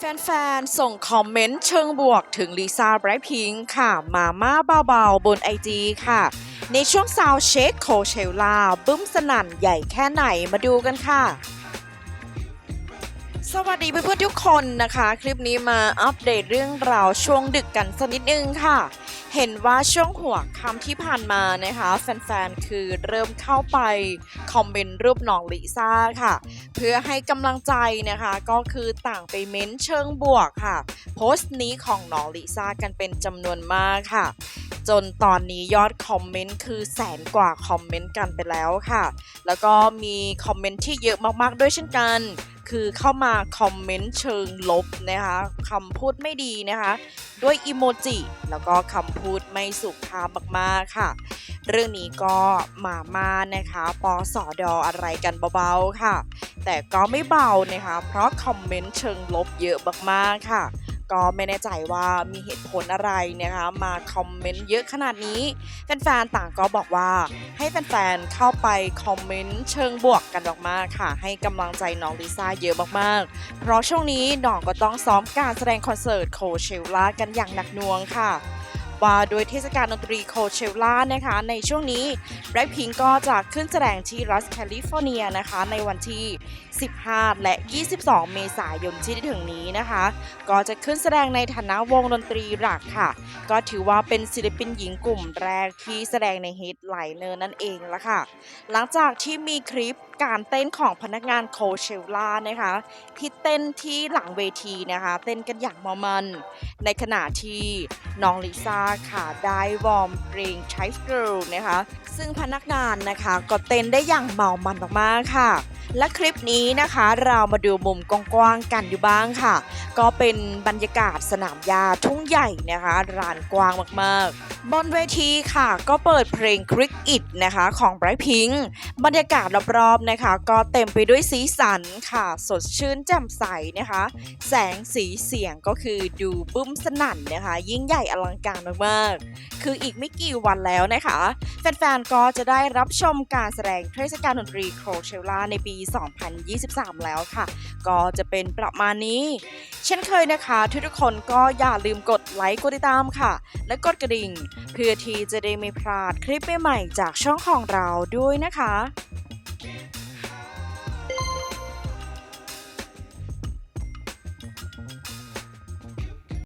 แฟนๆ ส่งคอมเมนต์เชิงบวกถึงลิซ่าไบรท์พิงค์ค่ะ มาม่าเบาๆ บนไอจีค่ะ ในช่วงซาวเช็คโคเชลลาบึ้มสนั่นใหญ่แค่ไหนมาดูกันค่ะ สวัสดีเพื่อนๆทุกคนนะคะ คลิปนี้มาอัปเดตเรื่องราวช่วงดึกกันสักนิดนึงค่ะ เห็นว่าช่วงหัวค่ำที่ผ่านมานะคะ แฟนๆ คือเริ่มเข้าไปคอมเมนต์รูปน้องลิซ่าค่ะ เพื่อให้กำลังใจนะคะก็คือต่างไปเม้นเชิงบวกค่ะ โพสต์นี้ของน้องลิซ่ากันเป็นจำนวนมากค่ะ จนตอนนี้ยอดคอมเมนต์คือแสนกว่าคอมเมนต์กันไปแล้วค่ะ แล้วก็มีคอมเมนต์ที่เยอะมากๆด้วยเช่นกัน คือเข้ามาคอมเมนต์เชิงลบนะคะคำพูดไม่ดีนะคะ ด้วยอีโมจิ แล้วก็คำพูดไม่สุภาพมากๆค่ะ เรื่องนี้ก็มามานะคะปอสอดออะไรกันเบาๆค่ะ แต่ก็ไม่เบานะคะ เพราะคอมเมนต์เชิงลบเยอะมากๆค่ะ ก็ไม่แน่ใจว่ามีเหตุผลอะไรนะคะมาคอมเมนต์เยอะขนาดนี้แฟนๆต่างก็บอกว่า ให้แฟนๆเข้าไปคอมเมนต์เชิงบวกกันมากๆค่ะ ให้กำลังใจน้องลิซ่าเยอะมากๆ เพราะช่วงนี้น้องก็ต้องซ้อมการแสดงคอนเสิร์ตโคเชลล่ากันอย่างหนักหน่วงค่ะ ว่าโดยเทศกาลดนตรีโคเชลล่านะคะ ในช่วงนี้ไบรท์พิงก็จะขึ้นแสดงที่รัฐแคลิฟอร์เนียนะคะ ในวันที่ 15 และ 22 เมษายนที่ถึงนี้นะคะ ก็จะขึ้นแสดงในฐานะวงดนตรีหลักค่ะ ก็ถือว่าเป็นศิลปินหญิงกลุ่มแรกที่แสดงในฮิตไลเนอร์นั่นเองละค่ะ หลังจากที่มีคลิปการเต้นของพนักงานโคเชลล่านะคะที่เต้นที่หลังเวทีนะคะ เต้นกันอย่างมามัน ในขณะที่น้องลิซ่าค่ะ ได้วอร์มเพลง Child Girl นะคะ ซึ่งพนักงานนะคะ ก็เต้นได้อย่างเมามันมากๆค่ะและคลิปนี้นะคะเรามาดูมุมกว้างๆกันอยู่บ้างค่ะ ก็เป็นบรรยากาศสนามหญ้าทุ่งใหญ่นะคะลานกว้างมากๆ บนเวทีค่ะก็เปิดเพลง Crick It นะคะของ Bright Pink บรรยากาศรอบๆนะคะ ก็เต็มไปด้วยสีสันค่ะ สดชื่นแจ่มใสนะคะ แสงสีเสียงก็คือดูบึ้มสนั่นนะคะ ยิ่งใหญ่อลังการมากๆ คืออีกไม่กี่วันแล้วนะคะ แฟนๆก็จะได้รับชมการแสดงเทศกาลดนตรีโคเชลล่าในปปี 2023 แล้วค่ะ ก็จะเป็นประมาณนี้ เช่นเคยนะคะ ทุกๆคนก็อย่าลืมกดไลค์กดติดตามค่ะ และกดกระดิ่ง เพื่อที่จะได้ไม่พลาดคลิปใหม่ๆจากช่องของเราด้วยนะคะ